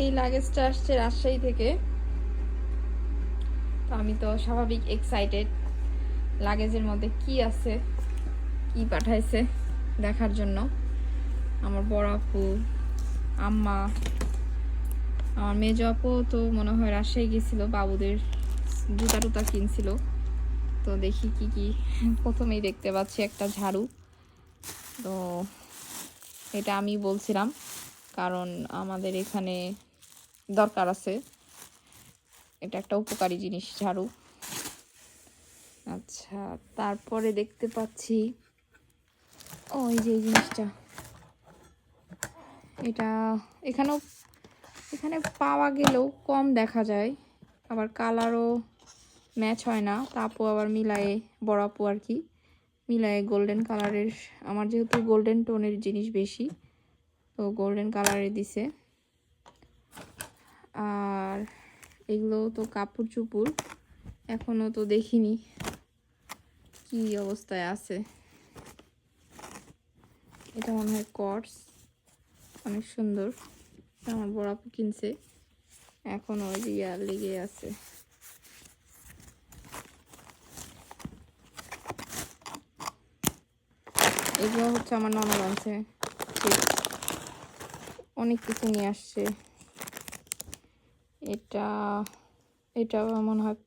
এই লাগেজটা আসছে রাজশাহী থেকে। তো আমি তো স্বাভাবিক এক্সাইটেড লাগেজের মধ্যে কি আছে, কি পাঠাইছে দেখার জন্য। আমার বড় আপু, আম্মা, আমার মেজ আপু তো মনে হয় রাজশাহী গেছিল, বাবুদের জুতা টুতা কিনছিল। তো দেখি কি কি প্রথমেই দেখতে পাচ্ছি একটা ঝাড়ু। তো এটা আমি বলছিলাম, কারণ আমাদের এখানে দরকার আছে। এটা একটা উপকারী জিনিস, ঝাড়ু। আচ্ছা তারপরে দেখতে পাচ্ছি, ও, এই যে জিনিসটা। এটা এখানেও, এখানে পাওয়া গেলেও কম দেখা যায়, আবার কালারও ম্যাচ হয় না। তা আপু আবার মিলায়ে, বড় আপু আর কি, মিলায়ে গোল্ডেন কালারের আমার যেহেতু গোল্ডেন টোনের জিনিস বেশি, তো গোল্ডেন কালারে দিছে। আর এগুলো তো কাপড় চুপুর এখনও তো দেখিনি কি অবস্থায় আছে। এটা মনে হয় কটস অনেক সুন্দর। আমার বড় আপু কিনছে, এখনও ইয়া লেগে আছে। এগুলো হচ্ছে আমার ননদ আছে অনেক কিছু নিয়ে আসছে। এটা এটা মনে হয়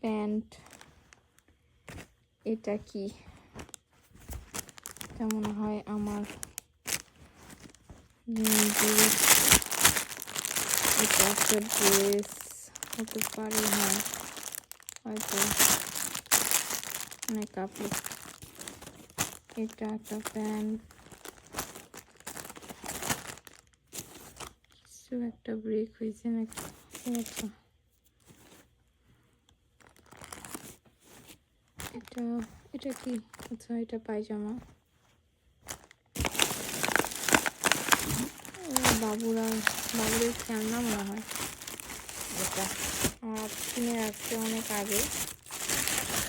প্যান্ট। এটা কি? এটা মনে হয় আমার এটা একটা ড্রেস হতে পারে হ্যাঁ। হয়তো অনেক কাপড় এটা একটা প্যান্ট। কিছু একটা ব্রেক হয়েছে নাকি এটা এটা কি? আচ্ছা এটা পায়জামা। বাবুরা, বাবুদের খেলনা মনে হয়। এটা আমার কিনে রাখছে অনেক আগে।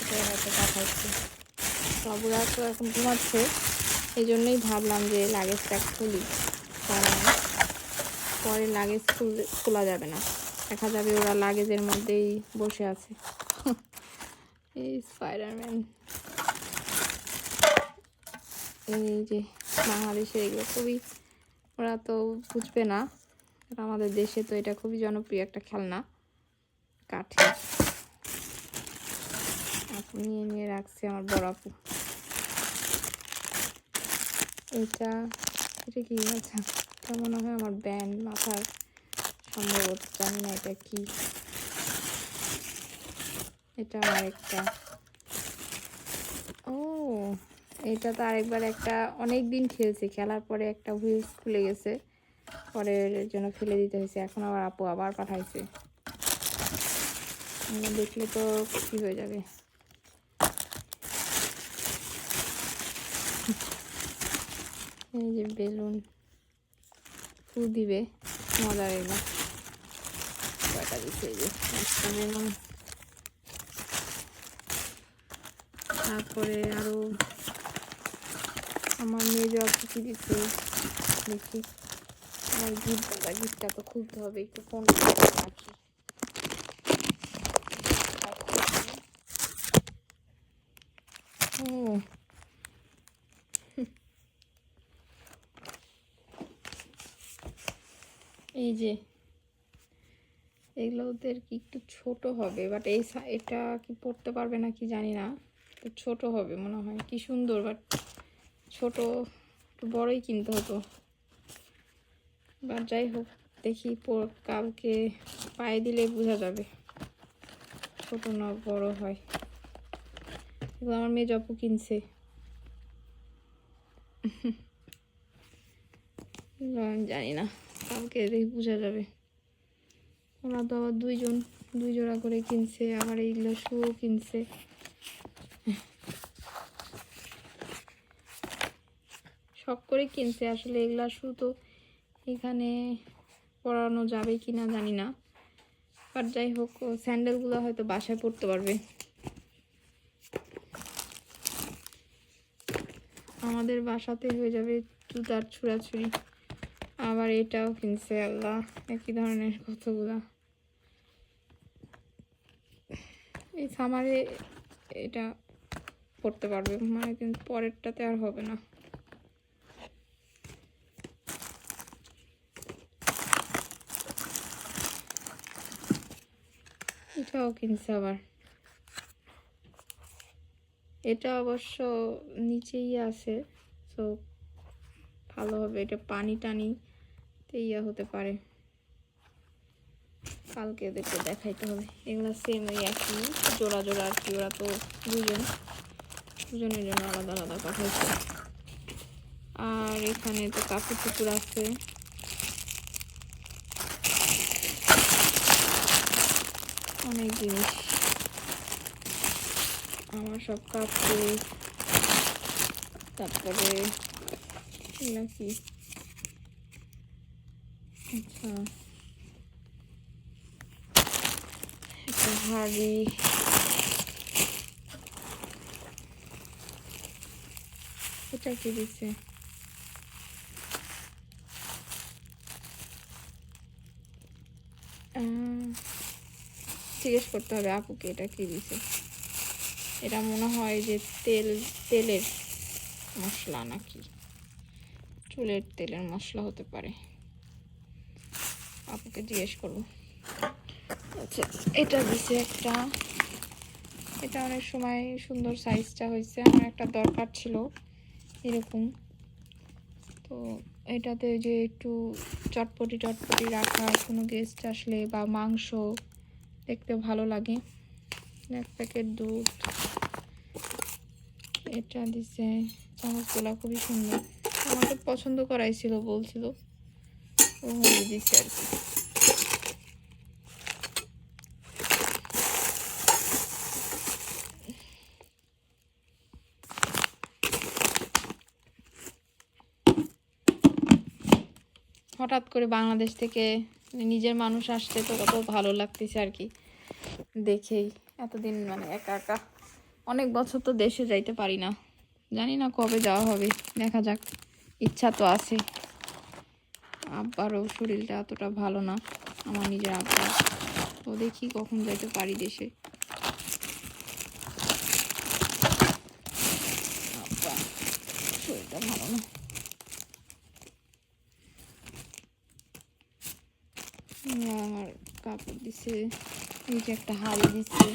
এটা হয়তো দেখাচ্ছে বাবুরা তো এখন ঘুমাচ্ছে। এই জন্যই ভাবলাম যে লাগেজটা খুলি। কারণ পরে লাগেজ খোলা যাবে না। দেখা যাবে ওরা লাগেজের মধ্যেই বসে আছে। এই স্পাইডারম্যান এই যে বাংলাদেশে এগুলো খুবই, ওরা তো বুঝবে না। আমাদের দেশে তো এটা খুবই জনপ্রিয় একটা খেলনা। কাঠের আপু নিয়ে নিয়ে রাখছে আমার বড় আপু। এটা এটা কি আচ্ছা এটা মনে হয় আমার ব্যান্ড, মাথার সম্ভবত, জানি না এটা কি। এটা আমার একটা। ও, এটা তো আরেকবার একটা অনেক দিন খেলছি, খেলার পরে একটা হুইলস খুলে গেছে। পরে জন্য ফেলে দিতে হয়েছে, এখন আবার আপু আবার পাঠাইছে। দেখলে তো খুশি হয়ে যাবে। এই যে বেলুন। ফু দিবে। মজা এগুলো কয়টা দিচ্ছে এই যে? একটা তারপরে আরও আমার মেয়ে যত কি দিচ্ছে? দেখি। আমার গিফট দাদা গিফটটা তো খুলতে হবে, একটু ফোন রাখি। ও এই যে, এগুলো ওদের কি একটু ছোট হবে বাট এই এটা কি পড়তে পারবে না কি জানি না একটু ছোট হবে মনে হয়, কি সুন্দর বাট ছোট একটু বড়ই কিনতে হতো। বাট যাই হোক, দেখি কালকে পায়ে দিলে বোঝা যাবে, ছোট না বড় হয়। এগুলো আমার মেয়ে জপু কিনছে। আমি জানি না। কালকে দেখি বোঝা যাবে। ওরা তো আবার দুইজন, দুই জোড়া করে কিনছে, আবার এইগুলো শুও কিনছে। শখ করে কিনছে, আসলে এগুলা শু তো এখানে পরানো যাবে কি না জানি না। বাট যাই হোক স্যান্ডেলগুলো হয়তো বাসায় পরতে পারবে। আমাদের বাসাতে হয়ে যাবে জুতার ছুড়াছুড়ি। আবার এটাও কিনছে, আল্লাহ। একই ধরনের কতগুলা। এই সামারে এটা পড়তে পারবে। মানে কিন্তু পরেরটাতে আর হবে না। এটাও কিনছে আবার। এটা অবশ্য নিচেই আছে, তো ভালো হবে। এটা পানি টানি ইয়া হতে পারে। কালকে দেখে দেখাইতে হবে। এগুলো সেম ওই একই, জোড়া জোড়া আর কি, ওরা তো দুজন দুজনের জন্য আলাদা আলাদা পাঠাইছে। আর এখানে তো কাপড় টুকুর আছে। অনেক জিনিস। আমার সব কাপড়, তারপরে এগুলা কি? আচ্ছা। একটা হাড়ি। এটা কি দিছে? জিজ্ঞেস করতে হবে আপুকে এটা কি দিছে। এটা মনে হয় যে তেল, তেলের মশলা নাকি। চুলের তেলের মশলা হতে পারে। আপুকে জিজ্ঞেস করব। আচ্ছা এটা দিছে একটা। এটা অনেক সময় সুন্দর সাইজটা হয়েছে, আমার একটা দরকার ছিল এরকম। তো এটাতে যে একটু চটপটি চটপটি রাখা, কোনো গেস্ট আসলে বা মাংস দেখতে ভালো লাগে। এক প্যাকেট দুধ। এটা দিছে, চামচগুলা খুবই সুন্দর। আমাকে পছন্দ করাইছিল, বলছিল। ও দিচ্ছে আর কি হঠাৎ করে বাংলাদেশ থেকে নিজের মানুষ আসতে তো কত ভালো লাগতেছে আর কি। দেখেই এতদিন মানে একা একা। অনেক বছর তো দেশে যাইতে পারি না। জানি না কবে যাওয়া হবে, দেখা যাক। ইচ্ছা তো আছে। আব্বারও শরীরটা এতটা ভালো না, আমার নিজের আব্বা। তো দেখি কখন যাইতে পারি দেশে। আব্বা, শরীরটা ভালো না। আমার কাপড় দিছে, নিচে একটা হাড়ি দিচ্ছে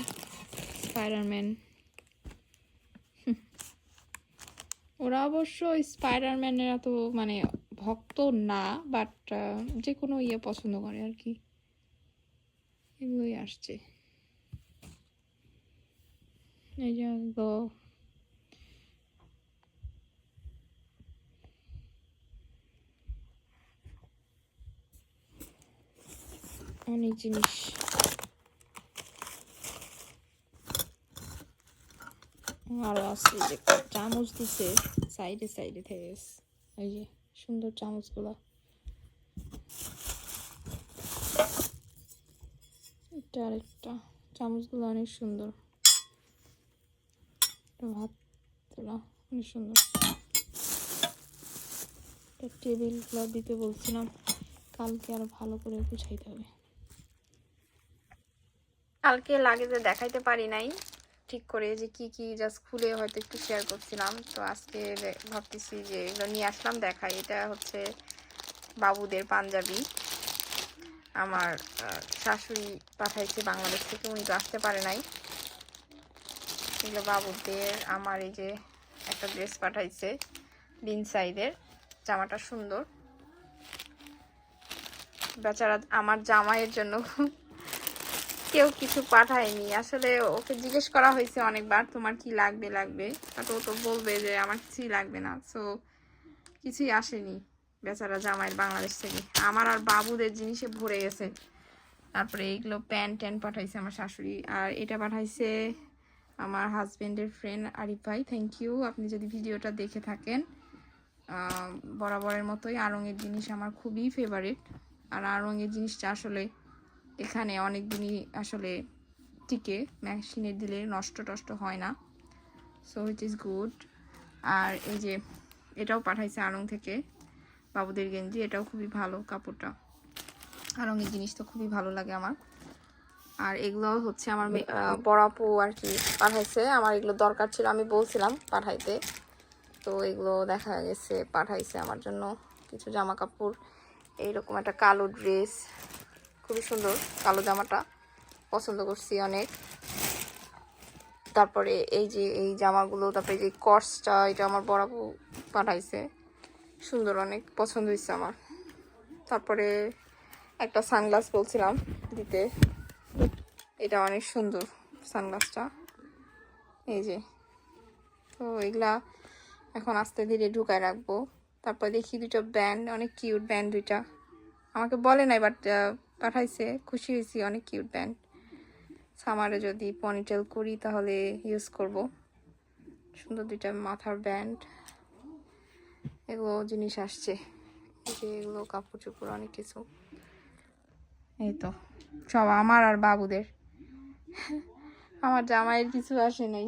স্পাইডারম্যান ওরা অবশ্য স্পাইডারম্যানের এত মানে ভক্ত না বাট যে কোনো ইয়ে পছন্দ করে আর কি। এগুলোই আসছে। এই যে অনেক জিনিস। আরও আছে যে, চামচ দিছে সাইডে সাইডে থেকে। এই যে। সুন্দর চামচগুলো। এটা আরেকটা। চামচগুলো অনেক সুন্দর। ভাত অনেক সুন্দর। টেবিলগুলো দিতে বলছিলাম। কালকে আরও ভালো করে গুছাইতে হবে। কালকে লাগেজে দেখাইতে পারি নাই। ঠিক করে যে কি কি জাস্ট খুলে হয়তো একটু শেয়ার করছিলাম। তো আজকে ভাবতেছি যে এগুলো নিয়ে আসলাম দেখাই। এটা হচ্ছে বাবুদের পাঞ্জাবি। আমার শাশুড়ি পাঠাইছে বাংলাদেশ থেকে, উনি তো আসতে পারে নাই। এগুলো বাবুদের, আমার এই যে একটা ড্রেস পাঠাইছে বিন সাইজের জামাটা সুন্দর। বেচারা আমার জামাইয়ের জন্য কেউ কিছু পাঠায়নি। আসলে ওকে জিজ্ঞেস করা হয়েছে অনেকবার, তোমার কি লাগবে লাগবে? বাট ও তো বলবে যে, আমার কিছুই লাগবে না। সো কিছুই আসেনি বেচারা জামাইয়ের বাংলাদেশ থেকে। আমার আর বাবুদের জিনিসে ভরে গেছে। তারপরে এইগুলো প্যান্ট ট্যান্ট পাঠাইছে আমার শাশুড়ি। আর এটা পাঠাইছে আমার হাজবেন্ডের ফ্রেন্ড আরিফ ভাই থ্যাংক ইউ আপনি যদি ভিডিওটা দেখে থাকেন বরাবরের মতোই আড়ঙের জিনিস আমার খুবই ফেভারিট আর আড়ঙের জিনিসটা আসলে এখানে অনেক দিনই আসলে টিকে মেশিনে দিলে নষ্ট টষ্ট হয় না। সো ইট ইজ গুড আর এই যে এটাও পাঠাইছে আড়ং থেকে বাবুদের গেঞ্জি এটাও খুবই ভালো কাপড়টা। আর রঙের জিনিস তো খুবই ভালো লাগে আমার। আর এগুলো হচ্ছে আমার আহ, আর কি পাঠাইছে। আমার এগুলো দরকার ছিল আমি বলছিলাম পাঠাইতে। তো এগুলো দেখা গেছে পাঠাইছে আমার জন্য। কিছু জামা কাপড় এইরকম একটা কালো ড্রেস খুবই সুন্দর। কালো জামাটা পছন্দ করছি অনেক। তারপরে এই যে এই জামাগুলো, তারপরে যে কর্সটা, এটা আমার বড় আপু পাঠাইছে। সুন্দর অনেক পছন্দ হয়েছে আমার। তারপরে একটা সানগ্লাস বলছিলাম দিতে। এটা অনেক সুন্দর সানগ্লাসটা। এই যে। তো এগুলা এখন আস্তে ধীরে ঢুকায় রাখব। তারপর দেখি দুটো ব্যান্ড, অনেক কিউট ব্যান্ড দুইটা। আমাকে বলে নাই, বাট পাঠাইছে, খুশি হয়েছি, অনেক কিউট ব্যান্ড সামারে যদি পনিটেল করি, তাহলে ইউজ করব। সুন্দর দুইটা মাথার ব্যান্ড এগুলো জিনিস আসছে। যে এগুলো কাপড় চোপড়, অনেক কিছু। এই তো, সব আমার আর বাবুদের। আমার জামাইয়ের কিছু আসে নাই।